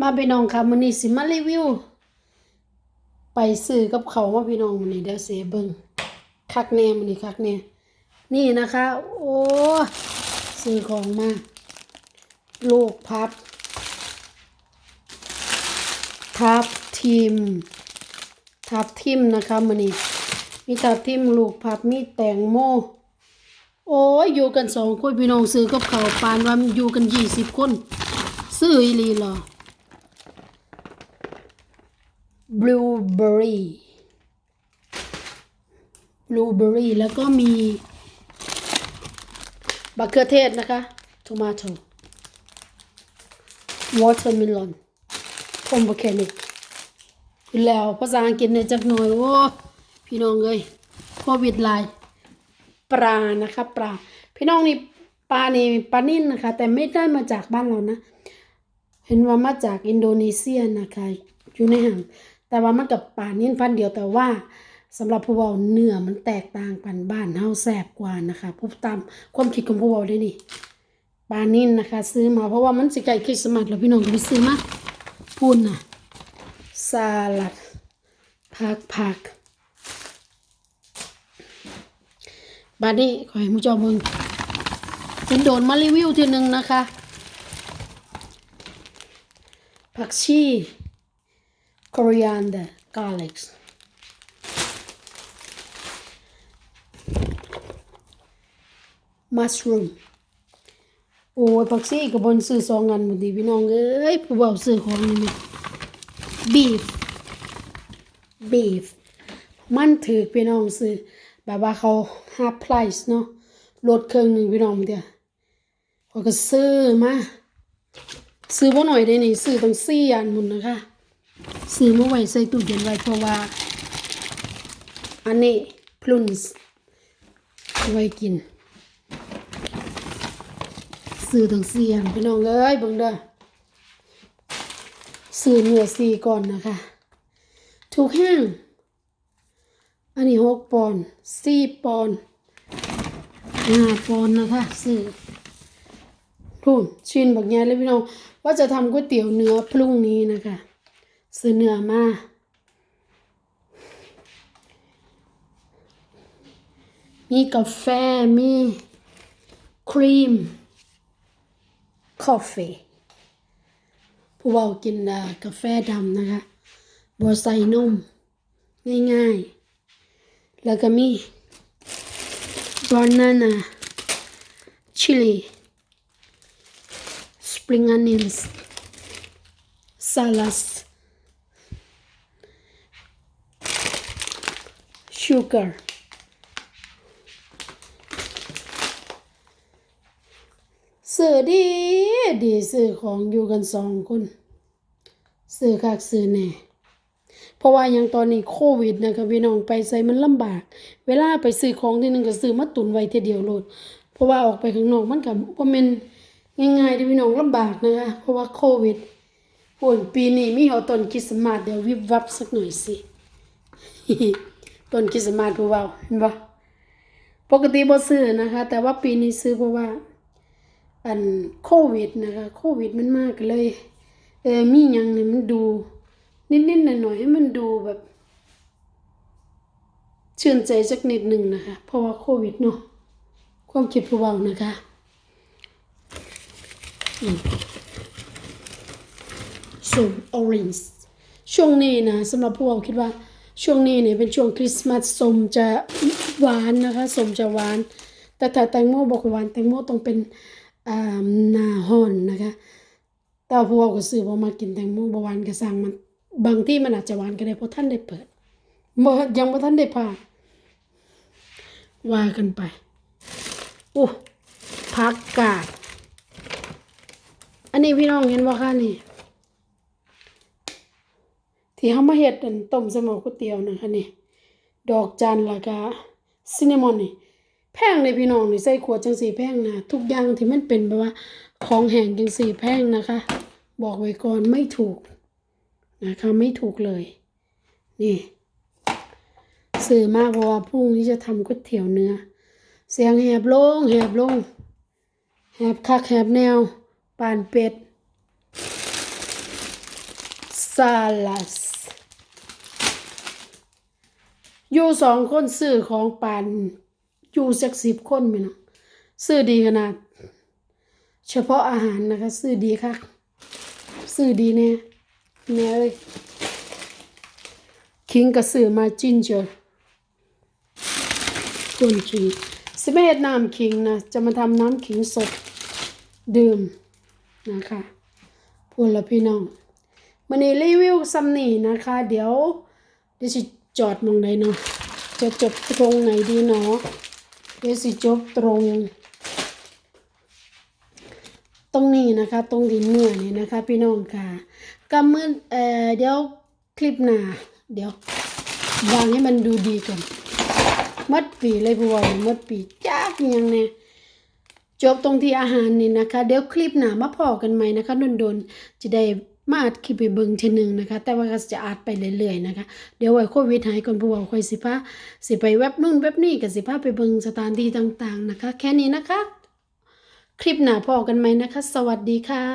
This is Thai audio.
มาพี่น้องค่ะมื้อนี้สิมารีวิว ไปซื้อกับเขาวมาพี่น้องมื้อนี้เดี๋ยวเสียเบิ่งคักแน่มื้อนี้คักแน่นี่นะคะ โอ้ซื้อของมาลูกพับ ทับทิม ทับทิมนะคะมื้อนี้มีทับทิมลูกพับมีแตงโมโอ้ยอยู่กันสองคนพี่น้องซื้อกับเขาปานว่าอยู่กันยี่สิบคน ซื้ออีลีเหรอ blueberry blueberry แล้วก็มีบักเขือเทศนะคะ tomato watermelon pomegranate อยู่แล้วภาษาอังกฤษเนี่ยจักหน่อยโอ้พี่น้องเอ้ยโควิดหลายปลานะคะปลาพี่น้องนี่ปลานี่ปลานิ่นนะคะ แต่ไม่ได้มาจากบ้านเรานะ เห็นว่ามาจากอินโดนีเซียนะคะอยู่ในห่าง แต่ว่ามันกับปลานิ่นพันเดียวแต่ว่าสำหรับผู้เว่าเนื้อมันแตกต่างกันบ้านเฮาแสบกว่านะคะผู้ตามความคิดของผู้เว่าได้นี่ปลานิ่นนะคะ ซื้อมาเพราะว่ามันสิไก่คริสต์มาสแล้วพี่น้องก็ไปซื้อมาพูนน่ะสลัดผักผักบาดนี้ขอให้มุจ้าเบิ่งฉันโดนมารีวิวทีหนึ่งนะคะ ผักชี coriander garlic มัสรูมโอ้ยผักชีกับบนซื้อสองอันหมดดีพี่น้องเอ้ยผู้เบาวซื้อของนี่นี่ beef beef มันถือพี่น้องซื้อแบบว่าเขา half price เนาะลดเครื่องหนึ่งพี่น้องเดียวเขาก็ซื้อมาซื้อบ่หน่อยได้นี่ซื้อตั้งสี่อันหมุนนะคะ ซื้อมาไว้ใส่ตู้เย็นไว้เพราะว่า อันนี้พลุนส์ไว้กิน ซื้อตั้งสี่อันพี่น้องเอ้ยบิ่งเด้อซื้อเนื้อสี่ก่อนนะคะ ถูกแห้งอันนี้หกปอนสี่ปอนห้าปอนนะคะซื้อทุนชินบอกยายเลยพี่น้องว่าจะทำก๋วยเตี๋ยวเนื้อพรุ่งนี้นะคะ ซื้อเนื้อมามีกาแฟ มีครีมคอฟฟี่ผู้เบากินกาแฟดำนะคะบัวใส่นม ง่ายๆ แล้วก็มี banana chili spring onions salad sugar ซื้อดีดีซื้อของอยู่กันสองคนซื้อคักซื้อแน่เพราะว่าอย่างตอนนี้โควิดนะคะพี่น้องไปใส่มันลำบาก เวลาไปซื้อของที่นึงก็ซื้อมาตุนไว้ทีเดียวโลดเพราะว่าออกไปข้างนอกมันก็บ่แม่นง่ายๆที่พี่น้องลำบากนะคะเพราะว่าโควิดปุ่นปีนี้มีเอาต้นคริสต์มาสเดี๋ยววิบวับสักหน่อยสิ ต้นคริสต์มาสผู้เว้าเห็นบ่ปกติบ่ซื้อนะคะ แต่ว่าปีนี้ซื้อเพราะว่า อันโควิดนะคะโควิดมันมากเลย เออมีหยังเนี่ยมันดู นิดๆหน่อยๆให้มันดูแบบชื่นใจสักนิดหนึ่งนะคะ เพราะว่าโควิดเนาะความคิดผู้เบานะคะอืมส้มออเรนจ์ช่วงนี้นะสำหรับผู้เบาคิดว่า ช่วงนี้เนี่ยเป็นช่วงคริสต์มาสสมจะหวานนะคะสมจะหวาน แต่ถ้าแตงโมบอกหวานแตงโมต้องเป็นอ่าหน้าฮ้อนนะคะแต่พวกก็ซื้อบ่มากินแตงโมบหวานก็สั่งมันบางที่มันอาจจะหวานก็ได้เพราะท่านได้เปิดบ่ยังบ่ท่านได้ผ่าว่ากันไปอู้ผักกาด อันนี้พี่น้องเห็นบ่คะนี่ ที่เฮามาเฮ็ดอันต้มใส่หม้อก๋วยเตี๋ยวนะคะนี่ดอกจันแล้วก็ซินนามอนนี่แพงเลยพี่น้องนี่ใส่ขวดจังสีแพงนะทุกอย่างที่มันเป็นแบบว่าของแห้งจังสีแพงนะคะ บอกไว้ก่อนไม่ถูกนะคะไม่ถูกเลย นี่สื่อมากเพราะว่าพรุ่งนี้จะทำก๋วยเตี๋ยวเนื้อ เสียงแหบลงแหบลงแหบคักแหบแนวปานเป็ดซาลัส อยู่สองคนซื้อของปานอยู่สักสิบคนไหมเนาะซื้อดีขนาด เฉพาะอาหารนะคะ ซื้อดีค่ะซื้อดีแน่แน่เลยคิงก็ซื้อมาจินเจอร์กุนคิงสิไม่เฮ็ดน้ำคิงนะ จะมาทำน้ำขิงสดดื่มนะคะพูดล้วพี่น้องมันนี้รีวิวซัมนี่นะคะ เดี๋ยวเดี๋ยว จอดมองไหนเนาะจะจบตรงไหนดีเนาะเดี๋ยวสิจบตรง ตรงนี้นะคะ ตรงที่เมื่อนี่นะคะ พี่น้องค่ะก็เมื่อเอ่อเดี๋ยวคลิปหน้าเดี๋ยววางให้มันดูดีก่อนมัดปีเลยพวกมัดปีจ้ากิยังเนี่ยจบตรงที่อาหารนี่นะคะ เดี๋ยวคลิปหน้ามาพอกันใหม่นะคะโดนๆจะได้ มาอัดคลิปไปเบิ่งทีหนึงนะคะ แต่ว่าก็จะอัดไปเรื่อยๆนะคะ เดี๋ยวไว้โควิดหายก่อนพวกเราค่อยสิพาสิไปเว็บนู่นเว็บนี่กับสิพาไปเบิ่งสถานที่ต่างๆนะคะ แค่นี้นะคะ คลิปหน้าพอกันไหมนะคะ สวัสดีค่ะ